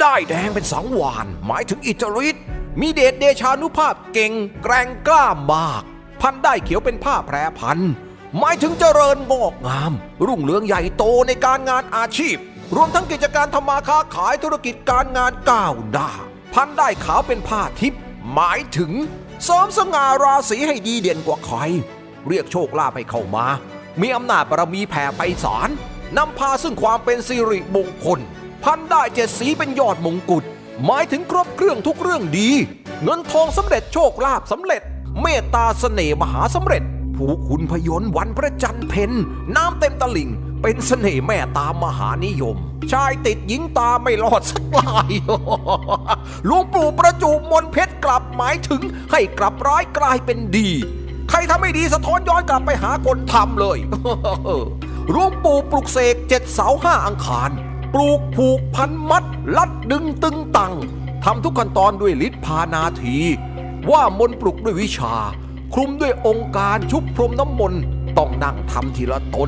ได้แดงเป็นสังวานหมายถึงอิจริตมีเดชเดชานุภาพเก่งแกร่งกล้ามาก พันได้เขียวเป็นผ้าแพรพัน หมายถึงเจริญงอกงาม รุ่งเรืองใหญ่โตในการงานอาชีพ รวมทั้งกิจการทำมาค้าขายธุรกิจการงานก้าวหน้า พันได้ขาวเป็นผ้าทิพย์หมายถึงเสริมสง่าราศีให้ดีเด่นกว่าใคร เรียกโชคลาภให้เข้ามา มีอำนาจบารมีแผ่ไปสารนำพาซึ่งความเป็นสิริมงคล พันได้เจ็ดสีเป็นยอดมงกุฎหมายถึงครบเครื่องทุกเรื่องดี เงินทองสำเร็จโชคลาภสำเร็จ เมตตาเสน่ห์มหาสำเร็จ ผู้คุณพยนต์วันพระจันทร์เพนน้ำเต็มตลิ่ง เป็นเสน่ห์แม่ตามมหานิยม ชายติดหญิงตาไม่รอดสักลายหลวงปู่ประจูปมนเพชรกลับหมายถึงให้กลับร้ายกลายเป็นดี ใครทำไม่ดีสะท้อนย้อนกลับไปหาคนทำเลยหลวงปู่ปลุกเสกเจ็ดเสาห้าอังคาร ปลูกผูกพันมัด ลัดดึงตึงตังทำทุกขั้นตอนด้วยฤทธิ์พานาที ว่ามนปลุกด้วยวิชา คลุมด้วยองค์การชุบพรมน้ำมนต์ต้องนั่งทำทีละตน